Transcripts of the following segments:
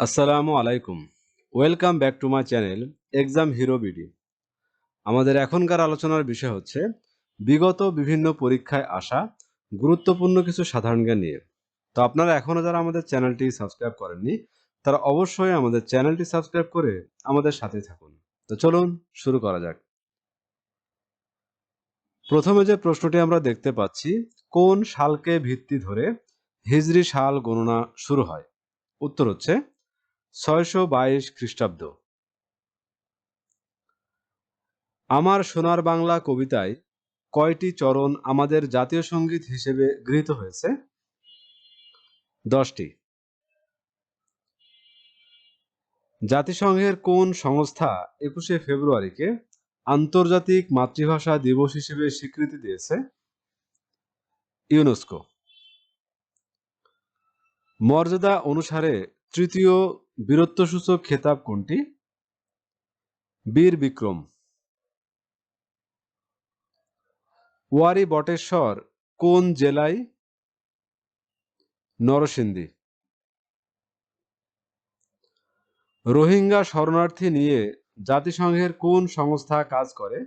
আসসালামু আলাইকুম। Welcome back to my channel exam hero BD আমাদের এখনকার আলোচনার বিষয় হচ্ছে, বিগত বিভিন্ন পরীক্ষায় আসা গুরুত্বপূর্ণ কিছু সাধারণ জ্ঞান নিয়ে। তো আপনারা এখনও যারা আমাদের চ্যানেলটি সাবস্ক্রাইব করেননি, তারা অবশ্যই আমাদের চ্যানেলটি সাবস্ক্রাইব করে আমাদের সাথে থাকুন। তো চলুন শুরু করা যাক। প্রথমে যে প্রশ্নটি আমরা দেখতে পাচ্ছি, কোন সালকে ভিত্তি ধরে হিজরি সাল গণনা শুরু হয়? উত্তর হচ্ছে ছয়শো বাইশ খ্রিস্টাব্দ। আমার সোনার বাংলা কবিতায় কয়টি চরণ আমাদের জাতীয় সংগীত হিসেবে গৃহীত হয়েছে? দশটি। জাতিসংঘের কোন সংস্থা একুশে ফেব্রুয়ারিকে আন্তর্জাতিক মাতৃভাষা দিবস হিসেবে স্বীকৃতি দিয়েছে? ইউনেস্কো। মর্যাদা অনুসারে তৃতীয় বীরত্বসূচক খেতাব কোনটি? বীর বিক্রম। ওয়ারি বটেশ্বর কোন জেলায় নরসিংদী? রোহিঙ্গা শরণার্থী নিয়ে জাতিসংঘের কোন সংস্থা কাজ করে?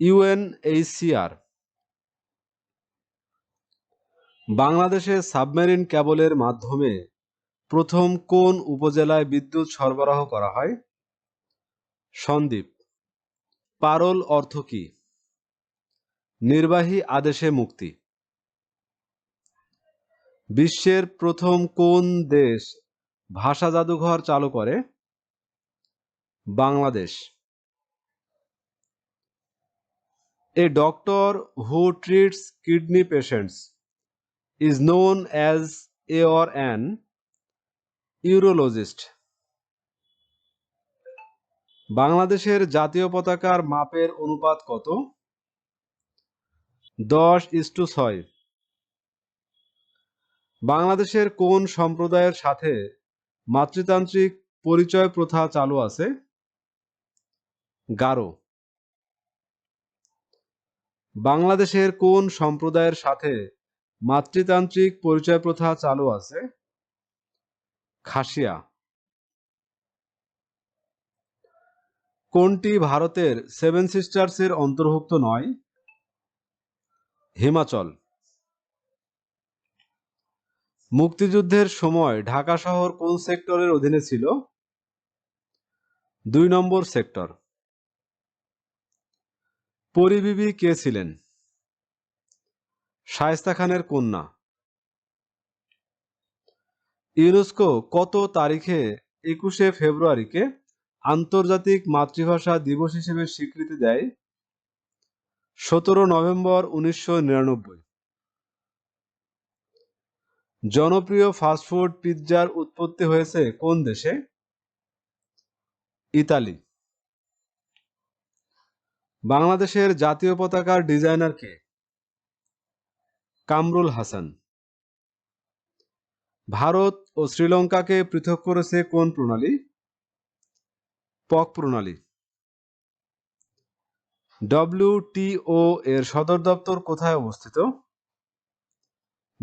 ইউএনএইচসিআর বাংলাদেশে সাবমেরিন ক্যাবলের মাধ্যমে প্রথম কোন উপজেলায় বিদ্যুৎ সরবরাহ করা হয়? সন্দ্বীপ পারল অর্থ কি? নির্বাহী আদেশে মুক্তি। বিশ্বের প্রথম কোন দেশ ভাষা জাদুঘর চালু করে? Bangladesh. A doctor who treats kidney patients is known as a or an urologist বাংলাদেশের জাতীয় পতাকার মাপের অনুপাত কত? দশ ইস্টু ছয়। বাংলাদেশের কোন সম্প্রদায়ের সাথে মাতৃতান্ত্রিক পরিচয় প্রথা চালু আছে? গারো বাংলাদেশের কোন সম্প্রদায়ের সাথে মাতৃতান্ত্রিক পরিচয় প্রথা চালু আছে? খাসিয়া। কোনটি ভারতের সেভেন সিস্টার্সের অন্তর্ভুক্ত নয়? হিমাচল। মুক্তিযুদ্ধের সময় ঢাকা শহর কোন সেক্টরের অধীনে ছিল? দুই নম্বর সেক্টর। পরিবিবি কে ছিলেন? শায়েস্তা খানের কন্যা। ইউনেস্কো কত তারিখে একুশে ফেব্রুয়ারিকে আন্তর্জাতিক মাতৃভাষা দিবস হিসেবে স্বীকৃতি দেয়? সতেরো নভেম্বর উনিশশো নিরানব্বই। জনপ্রিয় ফাস্টফুড পিৎজার উৎপত্তি হয়েছে কোন দেশে? ইতালি। বাংলাদেশের জাতীয় পতাকার ডিজাইনার কে? কামরুল হাসান। ভারত ও শ্রীলঙ্কাকে পৃথক করেছে কোন প্রণালী? পক প্রণালী। ডব্লিউটিও এর সদর দপ্তর কোথায় অবস্থিত?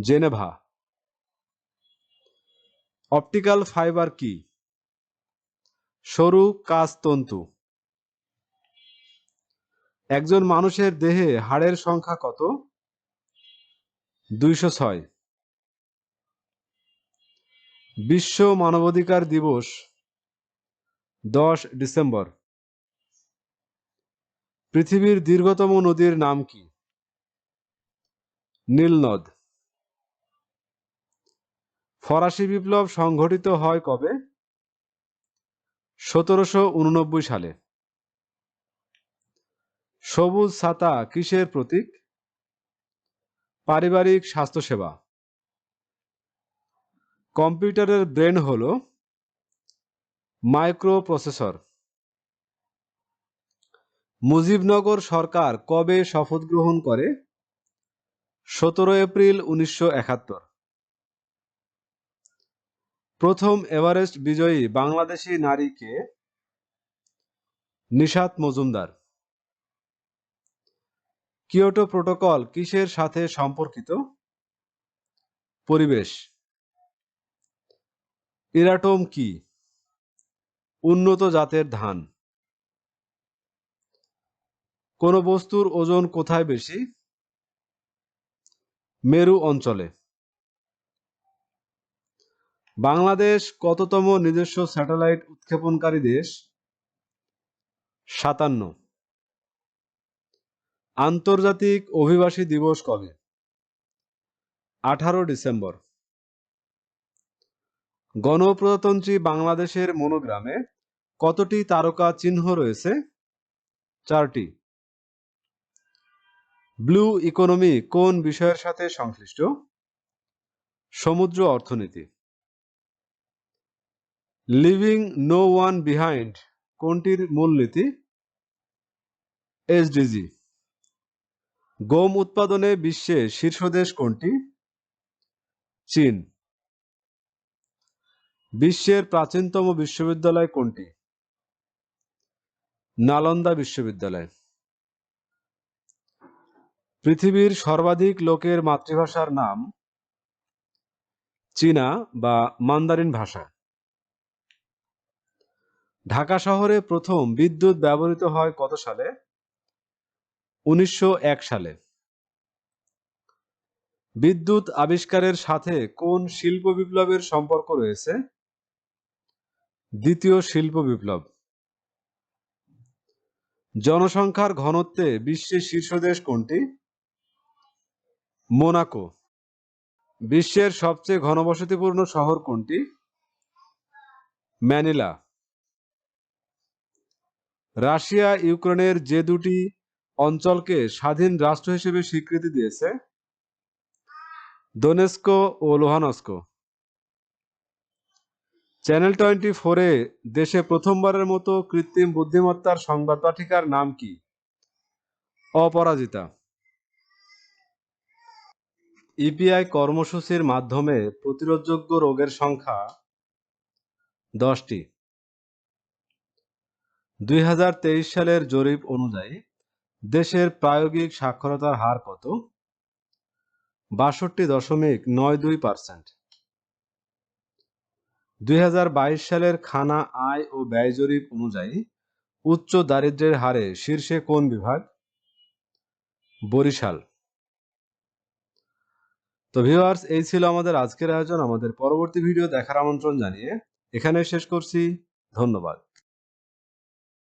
জেনেভা। অপটিক্যাল ফাইবার কি? সরু কাজ তন্তু একজন মানুষের দেহে হাড়ের সংখ্যা কত? দুইশো ছয়। বিশ্ব মানবাধিকার দিবস, দশ ডিসেম্বর। পৃথিবীর দীর্ঘতম নদীর নাম কি? নীলনদ ফরাসি বিপ্লব সংঘটিত হয় কবে? সতেরোশো উননব্বই সালে। সবুজ ছাতা কিসের প্রতীক? পারিবারিক স্বাস্থ্যসেবা। কম্পিউটারের ব্রেন হল মাইক্রো প্রসেসর মুজিবনগর সরকার কবে শপথ গ্রহণ করে? সতেরো এপ্রিল উনিশশো একাত্তর। প্রথম এভারেস্ট বিজয়ী বাংলাদেশি নারীকে নিশাত মজুমদার। কিয়োটো প্রোটোকল কিসের সাথে সম্পর্কিত? পরিবেশ। ইরাটোম কি? উন্নত জাতের ধান। কোন বস্তুর ওজন কোথায় বেশি? মেরু অঞ্চলে। বাংলাদেশ কততম নিজস্ব স্যাটেলাইট উৎক্ষেপণকারী দেশ? সাতান্ন। আন্তর্জাতিক অভিবাসী দিবস কবে? আঠারো ডিসেম্বর। গণপ্রজাতন্ত্রী বাংলাদেশের মনোগ্রামে কতটি তারকা চিহ্ন রয়েছে? চারটি। ব্লু ইকোনমি কোন বিষয়ের সাথে সংশ্লিষ্ট? সমুদ্র অর্থনীতি। লিভিং নো ওয়ান বিহাইন্ড কোনটির মূলনীতি? এসডিজি। গম উৎপাদনে বিশ্বে শীর্ষ দেশ কোনটি? চীন। বিশ্বের প্রাচীনতম বিশ্ববিদ্যালয় কোনটি? নালন্দা বিশ্ববিদ্যালয়। পৃথিবীর সর্বাধিক লোকের মাতৃভাষার নাম চীনা বা মান্দারিন ভাষা। ঢাকা শহরে প্রথম বিদ্যুৎ ব্যবহৃত হয় কত সালে? উনিশশো এক সালে। বিদ্যুৎ আবিষ্কারের সাথে কোন শিল্প বিপ্লবের সম্পর্ক রয়েছে? দ্বিতীয় শিল্প বিপ্লব। জনসংখ্যার ঘনত্বে বিশ্বের শীর্ষ দেশ কোনটি? মোনাকো। বিশ্বের সবচেয়ে ঘনবসতিপূর্ণ শহর কোনটি? ম্যানিলা। রাশিয়া ইউক্রেনের যে দুটি অঞ্চলকে স্বাধীন রাষ্ট্র হিসেবে স্বীকৃতি দিয়েছে দোনেস্কো ও লোহানস্কো। চ্যানেল টোয়েন্টি ফোরে দেশে প্রথমবারের মতো কৃত্রিম বুদ্ধিমত্তার সংবাদ পাঠিকার নাম কি? অপরাজিতা। ইপিআই কর্মসূচির মাধ্যমে প্রতিরোধযোগ্য রোগের সংখ্যা দশটি। দুই হাজার তেইশ সালের জরিপ অনুযায়ী দেশের প্রায়োগিক সাক্ষরতার হার কত? বাষট্টি দশমিক নয় দুই পার্সেন্ট। দুই হাজার বাইশ সালের খানা আয় ও ব্যয় জরিপ অনুযায়ী উচ্চ দারিদ্র্যের হারে শীর্ষে কোন বিভাগ? বরিশাল। তো ভিওয়ার্স এই ছিল আমাদের আজকের আয়োজন। আমাদের পরবর্তী ভিডিও দেখার আমন্ত্রণ জানিয়ে এখানে শেষ করছি। ধন্যবাদ।